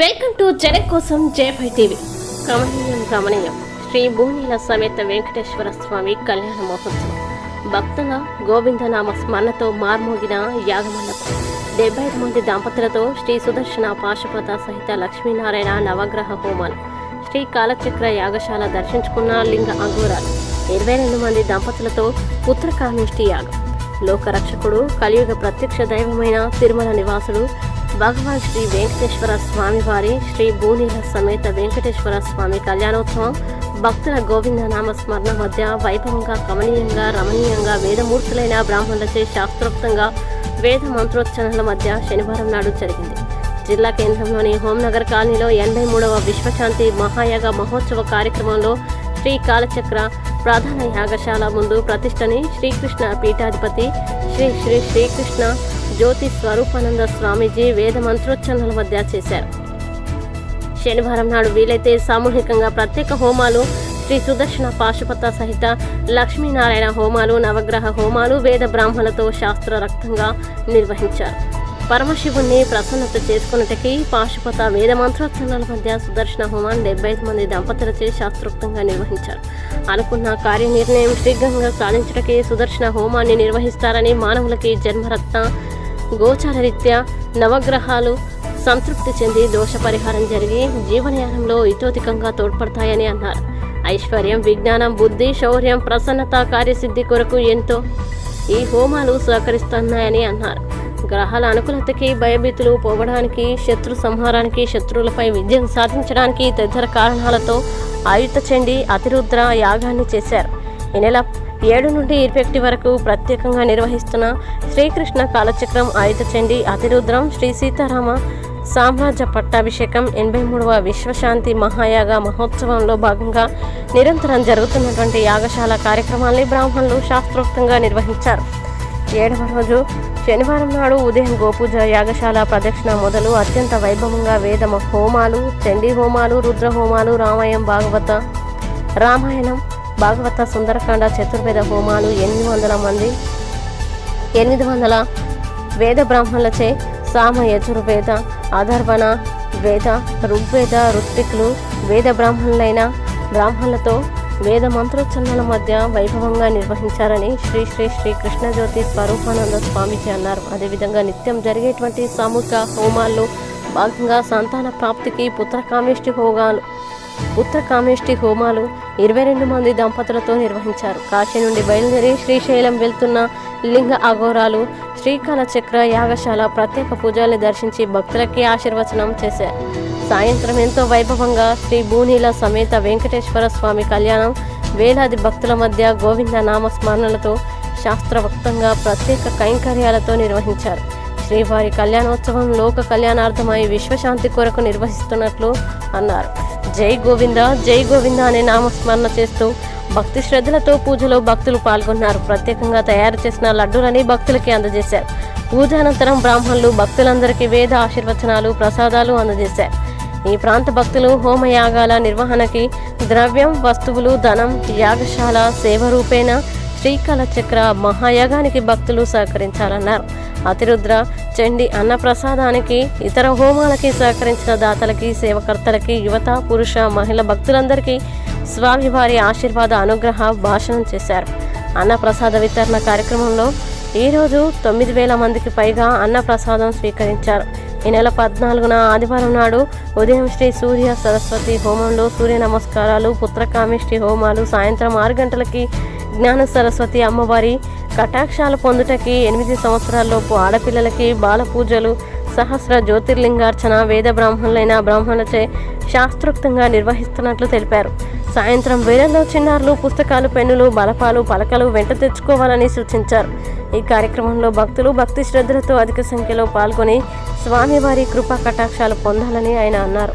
Welcome to Janak కోసం జయభై TV. గమనీయం గమనీయం Shri భూనీల సమేత వెంకటేశ్వర స్వామి కళ్యాణ మహోత్సవం. భక్తుల గోవిందనామ స్మరణతో మార్మోగిన యాగమండపం. డెబ్బై ఐదు మంది దంపతులతో శ్రీ సుదర్శన పాశుపత సహిత లక్ష్మీనారాయణ నవగ్రహ హోమాలు. శ్రీ కాలచక్ర యాగశాల దర్శించుకున్న లింగ అంగూరాలు ఇరవై రెండు మంది దంపతులతో పుత్రకామిష్టి యాగం. లోకరక్షకుడు కలియుగ ప్రత్యక్ష దైవమైన తిరుమల నివాసుడు భగవాన్ శ్రీ వెంకటేశ్వర స్వామి వారి శ్రీ భూనీల సమేత వెంకటేశ్వర స్వామి కళ్యాణోత్సవం. భక్తుల గోవింద నామ స్మరణ మధ్య వైభవంగా కమనీయంగా రమణీయంగా వేదమూర్తులైన బ్రాహ్మణులచే శాస్త్రోక్తంగా వేద మంత్రోచ్చరణల మధ్య శనివారం నాడు జరిగింది. జిల్లా కేంద్రంలోని హోంనగర్ కాలనీలో ఎనభై మూడవ విశ్వశాంతి మహాయాగ మహోత్సవ కార్యక్రమంలో శ్రీ కాలచక్ర ప్రధాన యాగశాల ముందు ప్రతిష్టని శ్రీకృష్ణ పీఠాధిపతి శ్రీ శ్రీ శ్రీకృష్ణ జ్యోతి స్వరూపానంద స్వామీజీ వేద మంత్రోచ్చరణల మధ్య చేశారు. శనివారం నాడు వీలైతే సామూహికంగా ప్రత్యేక హోమాలు శ్రీ సుదర్శన పాశుపత సహిత లక్ష్మీనారాయణ హోమాలు నవగ్రహ హోమాలు వేద బ్రాహ్మణులతో శాస్త్ర రక్తంగా నిర్వహించారు. పరమశివుణ్ణి ప్రసన్నత చేసుకున్నటకి పాశుపత వేద మంత్రోచ్చరణల మధ్య సుదర్శన హోమాన్ని డెబ్బై ఐదు మంది దంపతులచే శాస్త్రోక్తంగా నిర్వహించారు. అనుకున్న కార్యనిర్ణయం శీఘ్రంగా సాధించటకే సుదర్శన హోమాన్ని నిర్వహిస్తారని మానవులకి జన్మరత్న గోచారరీత్యా నవగ్రహాలు సంతృప్తి చెంది దోష పరిహారం జరిగి జీవనయానంలో ఇతోధికంగా తోడ్పడతాయని అన్నారు. ఐశ్వర్యం విజ్ఞానం బుద్ధి శౌర్యం ప్రసన్నత కార్యసిద్ధి కొరకు ఎంతో ఈ హోమాలు సహకరిస్తున్నాయని అన్నారు. గ్రహాల అనుకూలతకి భయభీతులు పోవడానికి శత్రు సంహారానికి శత్రువులపై విజయం సాధించడానికి తదితర కారణాలతో ఆయుత చెండి అతిరుద్ర యాగాన్ని చేశారు. ఈ నెల ఏడు నుండి ఇరవై ఒకటి వరకు ప్రత్యేకంగా నిర్వహిస్తున్న శ్రీకృష్ణ కాలచక్రం ఆయుత చండి అతిరుద్రం శ్రీ సీతారామ సామ్రాజ్య పట్టాభిషేకం ఎనభై మూడవ విశ్వశాంతి మహాయాగ మహోత్సవంలో భాగంగా నిరంతరం జరుగుతున్నటువంటి యాగశాల కార్యక్రమాల్ని బ్రాహ్మణులు శాస్త్రోక్తంగా నిర్వహించారు. ఏడవ రోజు శనివారం నాడు ఉదయం గోపూజ యాగశాల ప్రదక్షిణ మొదలు అత్యంత వైభవంగా వేద హోమాలు చండీ హోమాలు రుద్ర హోమాలు రామాయణం భాగవత రామాయణం భాగవత సుందరకాండ చతుర్వేద హోమాలు ఎనిమిది వందల మంది ఎనిమిది వందల వేద బ్రాహ్మణులచే సామ యజుర్వేద అధర్వణ వేద ఋగ్వేద ఋత్వికులు వేద బ్రాహ్మణులైన బ్రాహ్మణులతో వేద మంత్రోచ్చరణల మధ్య వైభవంగా నిర్వహించారని శ్రీ శ్రీ శ్రీ కృష్ణజ్యోతి స్వరూపానంద స్వామిజీ అన్నారు. అదేవిధంగా నిత్యం జరిగేటువంటి సామూహిక హోమాల్లో భాగంగా సంతాన ప్రాప్తికి పుత్రకామేష్టి హోగాలు పుత్రకామేష్టి హోమాలు ఇరవై రెండు మంది దంపతులతో నిర్వహించారు. కాశీ నుండి బయలుదేరి శ్రీశైలం వెళ్తున్న లింగ అఘోరాలు శ్రీకాల చక్ర యాగశాల ప్రత్యేక పూజల్ని దర్శించి భక్తులకి ఆశీర్వచనం చేశారు. సాయంత్రం ఎంతో వైభవంగా శ్రీ భూనీల సమేత వెంకటేశ్వర స్వామి కళ్యాణం వేలాది భక్తుల మధ్య గోవింద నామస్మరణలతో శాస్త్రవక్తంగా ప్రత్యేక కైంకర్యాలతో నిర్వహించారు. శ్రీవారి కళ్యాణోత్సవం లోక కళ్యాణార్థమై విశ్వశాంతి కొరకు నిర్వహిస్తున్నట్లు అన్నారు. జై గోవింద జై గోవింద అనే నామస్మరణ చేస్తూ భక్తి శ్రద్ధలతో పూజలో భక్తులు పాల్గొన్నారు. ప్రత్యేకంగా తయారు చేసిన లడ్డూలని భక్తులకి అందజేశారు. పూజ అనంతరం బ్రాహ్మణులు భక్తులందరికీ వేద ఆశీర్వచనాలు ప్రసాదాలు అందజేశారు. ఈ ప్రాంత భక్తులు హోమయాగాల నిర్వహణకి ద్రవ్యం వస్తువులు ధనం యాగశాల సేవ రూపేణ శ్రీకాళచక్ర మహాయాగానికి భక్తులు సహకరించాలన్నారు. అతిరుద్ర చండి అన్నప్రసాదానికి ఇతర హోమాలకి సహకరించిన దాతలకి సేవకర్తలకి యువత పురుష మహిళ భక్తులందరికీ స్వామివారి ఆశీర్వాద అనుగ్రహ భాషణం చేశారు. అన్నప్రసాద వితరణ కార్యక్రమంలో ఈరోజు తొమ్మిది వేల మందికి పైగా అన్నప్రసాదం స్వీకరించారు. ఈ నెల పద్నాలుగున ఆదివారం నాడు ఉదయం శ్రీ సూర్య సరస్వతి హోమంలో సూర్య నమస్కారాలు పుత్రకామిష్టి హోమాలు సాయంత్రం ఆరు గంటలకి జ్ఞాన సరస్వతి అమ్మవారి కటాక్షాలు పొందుటకి ఎనిమిది సంవత్సరాలలోపు ఆడపిల్లలకి బాల పూజలు సహస్ర జ్యోతిర్లింగార్చన వేద బ్రాహ్మణులైన బ్రాహ్మణులచే శాస్త్రోక్తంగా నిర్వహిస్తున్నట్లు తెలిపారు. సాయంత్రం వేళల్లో చిన్నారులు పుస్తకాలు పెన్నులు బలపాలు పలకలు వెంట తెచ్చుకోవాలని సూచించారు. ఈ కార్యక్రమంలో భక్తులు భక్తి శ్రద్ధలతో అధిక సంఖ్యలో పాల్గొని స్వామివారి కృపా కటాక్షాలు పొందాలని ఆయన అన్నారు.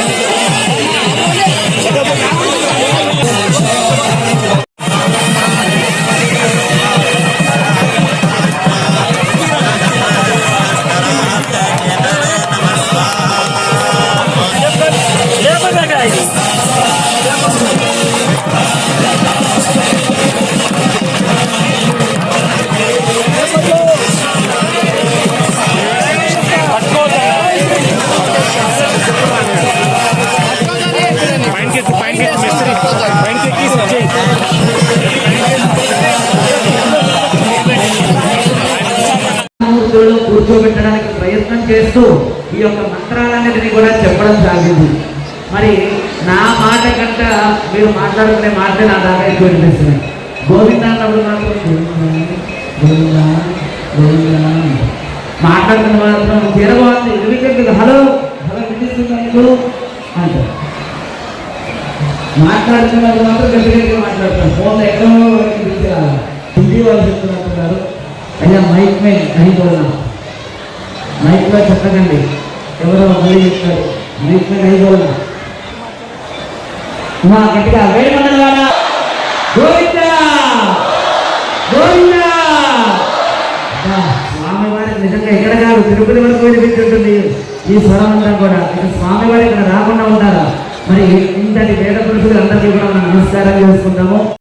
కూర్చోబెట్టడానికి ప్రయత్నం చేస్తూ ఈ యొక్క మంత్రాలన్నిటినీ కూడా చెప్పడం సాగింది. మరి నా మాట కంట మీరు మాట్లాడుకునే మాటలే నా దాకా ఎక్కువ వినిపిస్తున్నాయి గోవింద అన్నప్పుడు మాత్రం గోవిందా మాత్రం తిరగవాలి ఇరవై హలో హలో వినిపిస్తుంది నీకు అంటారు. మాట్లాడుతున్న మాత్రం గట్టిగా మాట్లాడుతున్నారు ఫోన్ ఎక్కడో హిందీ వాళ్ళు చెప్తున్నారు అయ్యా మైక్ మే మైక్ మీద చెప్పకండి. ఎవరో మళ్ళీ చెప్తారు. మైక్ మే అయిపోయినా మా గట్టిగా వేడి మండలి గోవింద! గోవిందా! స్వామివారి నిజంగా ఎక్కడ కాదు తిరుపతి వరకు వినిపించుంటుంది ఈ స్వరం అంతా కూడా. ఇక స్వామివారి ఇక్కడ రాకుండా ఉంటారా? మరి ఇంతటి వేద పురుషులు అందరికీ కూడా మనం నమస్కారం చేసుకుంటాము